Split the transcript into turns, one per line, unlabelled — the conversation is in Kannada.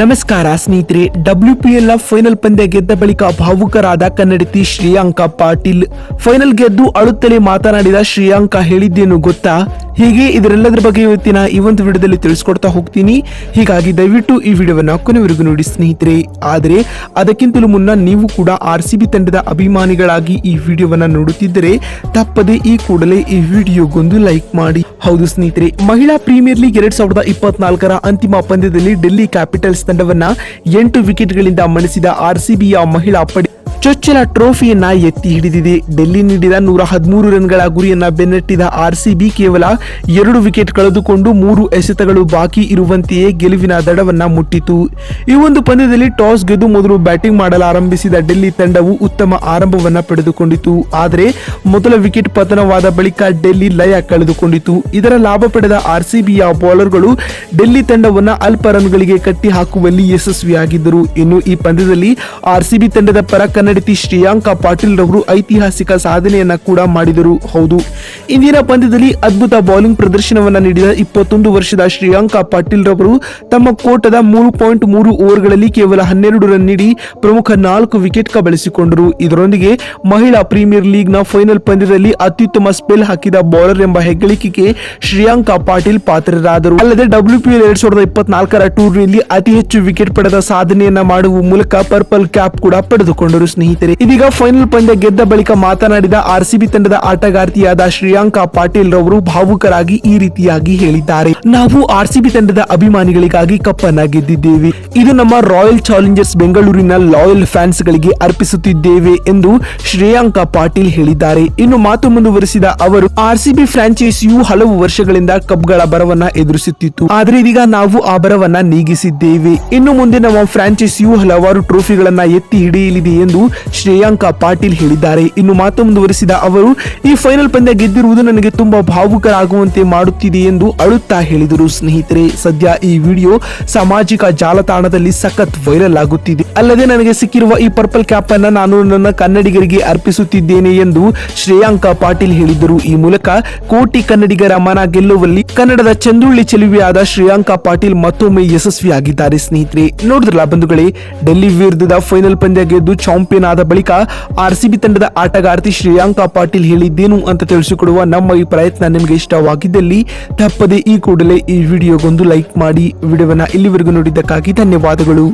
ನಮಸ್ಕಾರ ಸ್ನೇಹಿತರೆ ಡಬ್ಲ್ಯೂ ಪಿ ಎಲ್ ಫೈನಲ್ ಪಂದ್ಯ ಗೆದ್ದ ಬಳಿಕ ಭಾವುಕರಾದ ಕನ್ನಡತಿ ಶ್ರೇಯಾಂಕ ಪಾಟೀಲ್. ಫೈನಲ್ ಗೆದ್ದು ಅಳುತ್ತಲೇ ಮಾತನಾಡಿದ ಶ್ರೇಯಾಂಕ ಹೇಳಿದ್ದೇನು ಗೊತ್ತಾ? ಹೀಗೆ ಇದರೆಲ್ಲದರ ಬಗ್ಗೆ ಇವತ್ತಿನ ಈ ಒಂದು ವಿಡಿಯೋದಲ್ಲಿ ತಿಳಿಸ್ಕೊಡ್ತಾ ಹೋಗ್ತೀನಿ. ಹೀಗಾಗಿ ದಯವಿಟ್ಟು ಈ ವಿಡಿಯೋವನ್ನು ಕೊನೆವರೆಗೂ ನೋಡಿ ಸ್ನೇಹಿತರೆ. ಆದರೆ, ಅದಕ್ಕಿಂತಲೂ ಮುನ್ನ ನೀವು ಕೂಡ ಆರ್ ತಂಡದ ಅಭಿಮಾನಿಗಳಾಗಿ ಈ ವಿಡಿಯೋವನ್ನು ನೋಡುತ್ತಿದ್ದರೆ, ತಪ್ಪದೆ ಈ ಕೂಡಲೇ ಈ ವಿಡಿಯೋಗೊಂದು ಲೈಕ್ ಮಾಡಿ. ಹೌದು ಸ್ನೇಹಿತರೆ, ಮಹಿಳಾ ಪ್ರೀಮಿಯರ್ ಲೀಗ್ ಎರಡ್ ಸಾವಿರದ ಇಪ್ಪತ್ನಾಲ್ಕರ ಅಂತಿಮ ಪಂದ್ಯದಲ್ಲಿ ಡೆಲ್ಲಿ ಕ್ಯಾಪಿಟಲ್ಸ್ ತಂಡವನ್ನ ಎಂಟು ವಿಕೆಟ್ಗಳಿಂದ ಮಣಿಸಿದ ಆರ್ ಸಿ ಮಹಿಳಾ ಪಡೆ ಚೊಚ್ಚಲ ಟ್ರೋಫಿಯನ್ನ ಎತ್ತಿ ಹಿಡಿದಿದೆ. ಡೆಲ್ಲಿ ನೀಡಿದ ನೂರ ಹದಿಮೂರು ರನ್ಗಳ ಗುರಿಯನ್ನ ಬೆನ್ನಟ್ಟಿದ ಆರ್ಸಿಬಿ ಕೇವಲ ಎರಡು ವಿಕೆಟ್ ಕಳೆದುಕೊಂಡು ಮೂರು ಎಸೆತಗಳು ಬಾಕಿ ಇರುವಂತೆಯೇ ಗೆಲುವಿನ ದಡವನ್ನ ಮುಟ್ಟಿತು. ಈ ಒಂದು ಪಂದ್ಯದಲ್ಲಿ ಟಾಸ್ ಗೆದ್ದು ಮೊದಲು ಬ್ಯಾಟಿಂಗ್ ಮಾಡಲು ಆರಂಭಿಸಿದ ಡೆಲ್ಲಿ ತಂಡವು ಉತ್ತಮ ಆರಂಭವನ್ನ ಪಡೆದುಕೊಂಡಿತು. ಆದರೆ ಮೊದಲ ವಿಕೆಟ್ ಪತನವಾದ ಬಳಿಕ ಡೆಲ್ಲಿ ಲಯ ಕಳೆದುಕೊಂಡಿತು. ಇದರ ಲಾಭ ಪಡೆದ ಆರ್ಸಿಬಿಯ ಬೌಲರ್ಗಳು ಡೆಲ್ಲಿ ತಂಡವನ್ನ ಅಲ್ಪ ರನ್ಗಳಿಗೆ ಕಟ್ಟಿ ಹಾಕುವಲ್ಲಿ ಯಶಸ್ವಿಯಾಗಿದ್ದರು. ಇನ್ನು ಈ ಪಂದ್ಯದಲ್ಲಿ ಆರ್ಸಿಬಿ ತಂಡದ ಪರ ಕನ್ನಡತಿ ಶ್ರೇಯಾಂಕ ಪಾಟೀಲ್ ರವರು ಐತಿಹಾಸಿಕ ಸಾಧನೆಯನ್ನ ಕೂಡ ಮಾಡಿದರು. ಹೌದು. ಇಂದಿನ ಪಂದ್ಯದಲ್ಲಿ ಅದ್ಭುತ ಬೌಲಿಂಗ್ ಪ್ರದರ್ಶನವನ್ನ ನೀಡಿದ ಇಪ್ಪತ್ತೊಂದು ವರ್ಷದ ಶ್ರೇಯಾಂಕ ಪಾಟೀಲ್ ರವರು ತಮ್ಮ ಕೋಟದ ಮೂರು ಪಾಯಿಂಟ್ ಮೂರು ಓವರ್ಗಳಲ್ಲಿ ಕೇವಲ ಹನ್ನೆರಡು ರನ್ ನೀಡಿ ಪ್ರಮುಖ ನಾಲ್ಕು ವಿಕೆಟ್ ಕಬಳಿಸಿಕೊಂಡರು ಇದರೊಂದಿಗೆ ಮಹಿಳಾ ಪ್ರೀಮಿಯರ್ ಲೀಗ್ನ ಫೈನಲ್ ಪಂದ್ಯದಲ್ಲಿ ಅತ್ಯುತ್ತಮ ಸ್ಪೆಲ್ ಹಾಕಿದ ಬೌಲರ್ ಎಂಬ ಹೆಗ್ಗಳಿಕೆಗೆ ಶ್ರೇಯಾಂಕ ಪಾಟೀಲ್ ಪಾತ್ರರಾದರು. ಅಲ್ಲದೆ ಡಬ್ಲ್ಯೂಪಿಎಲ್ ಎರಡ್ ಸಾವಿರದ ಇಪ್ಪತ್ನಾಲ್ಕರ ಟೂರ್ನಿಯಲ್ಲಿ ಅತಿ ಹೆಚ್ಚು ವಿಕೆಟ್ ಪಡೆದ ಸಾಧನೆಯನ್ನ ಮಾಡುವ ಮೂಲಕ ಪರ್ಪಲ್ ಕ್ಯಾಪ್ ಕೂಡ ಪಡೆದುಕೊಂಡರು ಸ್ನೇಹಿತರೆ, ಇದೀಗ ಫೈನಲ್ ಪಂದ್ಯ ಗೆದ್ದ ಬಳಿಕ ಮಾತನಾಡಿದ ಆರ್ ಸಿ ತಂಡದ ಆಟಗಾರ್ತಿಯಾದ ಶ್ರೇಯಾಂಕ ಪಾಟೀಲ್ ರವರು ಭಾವುಕರಾಗಿ ಈ ರೀತಿಯಾಗಿ ಹೇಳಿದ್ದಾರೆ. ನಾವು ಆರ್ ಸಿ ತಂಡದ ಅಭಿಮಾನಿಗಳಿಗಾಗಿ ಕಪ್ಪನ್ನ ಗೆದ್ದಿದ್ದೇವೆ. ಇದು ನಮ್ಮ ರಾಯಲ್ ಚಾಲೆಂಜರ್ಸ್ ಬೆಂಗಳೂರಿನ ಲಾಯಲ್ ಫ್ಯಾನ್ಸ್ ಗಳಿಗೆ ಅರ್ಪಿಸುತ್ತಿದ್ದೇವೆ ಎಂದು ಶ್ರೇಯಾಂಕಾ ಪಾಟೀಲ್ ಹೇಳಿದ್ದಾರೆ. ಇನ್ನು ಮಾತು ಮುಂದುವರಿಸಿದ ಅವರು ಆರ್ ಸಿಬಿ ಫ್ರಾಂಚೈಸಿಯು ಹಲವು ವರ್ಷಗಳಿಂದ ಕಪ್ಗಳ ಬರವನ್ನ ಎದುರಿಸುತ್ತಿತ್ತು. ಆದರೆ ಇದೀಗ ನಾವು ಆ ಬರವನ್ನ ನೀಗಿಸಿದ್ದೇವೆ. ಇನ್ನು ಮುಂದೆ ನಮ್ಮ ಫ್ರಾಂಚೈಸಿಯು ಹಲವಾರು ಟ್ರೋಫಿಗಳನ್ನ ಎತ್ತಿ ಹಿಡಿಯಲಿದೆ ಎಂದು ಶ್ರೇಯಾಂಕ ಪಾಟೀಲ್ ಹೇಳಿದ್ದಾರೆ. ಇನ್ನು ಮಾತು ಮುಂದುವರಿಸಿದ ಅವರು, ಈ ಫೈನಲ್ ಪಂದ್ಯ ಗೆದ್ದಿರುವುದು ನನಗೆ ತುಂಬಾ ಭಾವುಕರಾಗುವಂತೆ ಮಾಡುತ್ತಿದೆ ಎಂದು ಅಳುತ್ತಾ ಹೇಳಿದರು. ಸ್ನೇಹಿತರೆ, ಸದ್ಯ ಈ ವಿಡಿಯೋ ಸಾಮಾಜಿಕ ಜಾಲತಾಣದಲ್ಲಿ ಸಖತ್ ವೈರಲ್ ಆಗುತ್ತಿದೆ. ಅಲ್ಲದೆ ನನಗೆ ಸಿಕ್ಕಿರುವ ಈ ಪರ್ಪಲ್ ಕ್ಯಾಪ್ ಅನ್ನ ನಾನು ನನ್ನ ಕನ್ನಡಿಗರಿಗೆ ಅರ್ಪಿಸುತ್ತಿದ್ದೇನೆ ಎಂದು ಶ್ರೇಯಾಂಕ ಪಾಟೀಲ್ ಹೇಳಿದರು. ಈ ಮೂಲಕ ಕೋಟಿ ಕನ್ನಡಿಗರ ಮನ ಗೆಲ್ಲುವಲ್ಲಿ ಕನ್ನಡದ ಚಂದುಳ್ಳಿ ಚೆಲುವೆಯಾದ ಶ್ರೇಯಾಂಕ ಪಾಟೀಲ್ ಮತ್ತೊಮ್ಮೆ ಯಶಸ್ವಿಯಾಗಿದ್ದಾರೆ. ಸ್ನೇಹಿತರೆ, ನೋಡಿದ್ರಲ್ಲ ಬಂಧುಗಳೇ, ಡೆಲ್ಲಿ ವಿರುದ್ಧದ ಫೈನಲ್ ಪಂದ್ಯ ಗೆದ್ದು ಚಾಂಪಿಯನ್ ಆದ ಬಳಿಕ ಆರ್ಸಿಬಿ ತಂಡದ ಆಟಗಾರ್ತಿ ಶ್ರೇಯಾಂಕಾ ಪಾಟೀಲ್ ಹೇಳಿದ್ದೇನು ಅಂತ ತಿಳಿಸಿಕೊಡುವ ನಮ್ಮ ಈ ಪ್ರಯತ್ನ ನಿಮಗೆ ಇಷ್ಟವಾಗಿದ್ದಲ್ಲಿ ತಪ್ಪದೆ ಈ ಕೂಡಲೇ ಈ ವಿಡಿಯೋಗೊಂದು ಲೈಕ್ ಮಾಡಿ ವಿಡಿಯೋವನ್ನ ಇಲ್ಲಿವರೆಗೂ ನೋಡಿದ್ದಕ್ಕಾಗಿ ಧನ್ಯವಾದಗಳು.